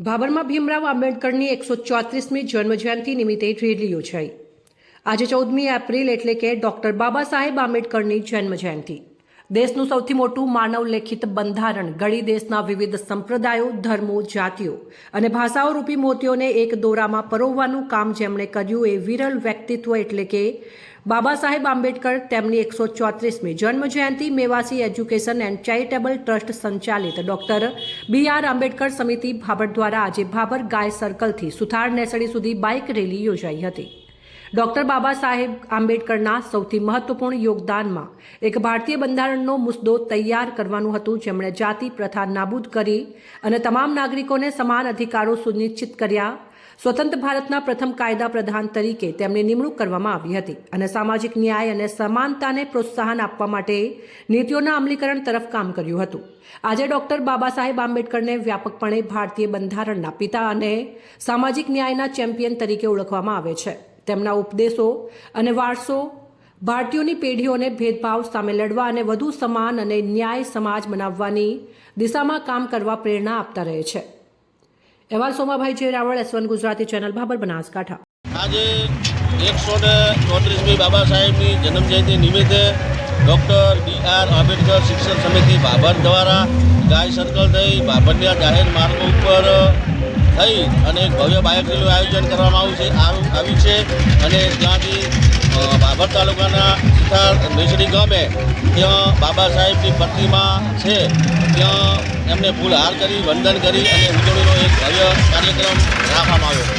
ભાભરમાં ભીમરાવ આંબેડકરની એકસો ચોત્રીસમી જન્મજયંતિ નિમિત્તે રેલી યોજાઈ. આજે ચૌદમી એપ્રિલ એટલે કે ડોક્ટર બાબા સાહેબ આંબેડકરની જન્મજયંતિ. દેશનું સૌથી મોટું માનવ લેખિત બંધારણ, ગળી દેશના વિવિધ સંપ્રદાયો, ધર્મો, જાતિઓ અને ભાષાઓ રૂપી મોતીઓને એક દોરામાં પરોવવાનું કામ જેમણે કર્યું એ વિરલ વ્યક્તિત્વ એટલે કે બાબા સાહેબ આંબેડકર તેમની એકસો ચોત્રીસમી જન્મજયંતિ મેવાસી એજ્યુકેશન એન્ડ ચેરિટેબલ ટ્રસ્ટ સંચાલિત. ડોક્ટર બી આર આંબેડકર સમિતિ ભાભર દ્વારા આજે ભાભર ગાય સર્કલથી સુથાર નેસડી સુધી બાઇક રેલી યોજાઈ હતી. ડોક્ટર બાબા સાહેબ આંબેડકરના સૌથી મહત્વપૂર્ણ યોગદાનમાં એક ભારતીય બંધારણનો મુદ્દો તૈયાર કરવાનું હતું. જેમણે જાતિ પ્રથા નાબૂદ કરી અને તમામ નાગરિકોને સમાન અધિકારો સુનિશ્ચિત કર્યા. સ્વતંત્ર ભારતના પ્રથમ કાયદા પ્રધાન તરીકે તેમની નિમણૂક કરવામાં આવી હતી અને સામાજિક ન્યાય અને સમાનતાને પ્રોત્સાહન આપવા માટે નીતિઓના અમલીકરણ તરફ કામ કર્યું હતું. આજે ડોક્ટર બાબા સાહેબ આંબેડકરને વ્યાપકપણે ભારતીય બંધારણના પિતા અને સામાજિક ન્યાયના ચેમ્પિયન તરીકે ઓળખવામાં આવે છે. તેમના ઉપદેશો અને વારસો ભારતીયોની પેઢીઓને ભેદભાવ સામે લડવા અને વધુ સમાન અને ન્યાય સમાજ બનાવવાની દિશામાં કામ કરવા પ્રેરણા આપતા રહે છે. અહેવાલ Somabhai J Raval S one Gujarati channel, Bhabhar Banaskantha. આજે એકસો ને ચોત્રીસમી બાબા સાહેબની જન્મજયંતિ નિમિત્તે ડૉક્ટર બી આર આંબેડકર શિક્ષણ સમિતિ બાબર દ્વારા ગાય સર્કલ થઈ બાબરના જાહેર માર્ગો ઉપર થઈ અને ભવ્ય બાયક રેલીનું આયોજન કરવામાં આવ્યું છે આવું આવ્યું છે. અને ત્યાંથી ભાભર તાલુકાના સુથાર મેસડી ગામે ત્યાં બાબા સાહેબની પ્રતિમા છે. ત્યાં એમને ફૂલહાર કરી, વંદન કરી અને ઉજવણીનો એક ભવ્ય કાર્યક્રમ રાખવામાં આવ્યો.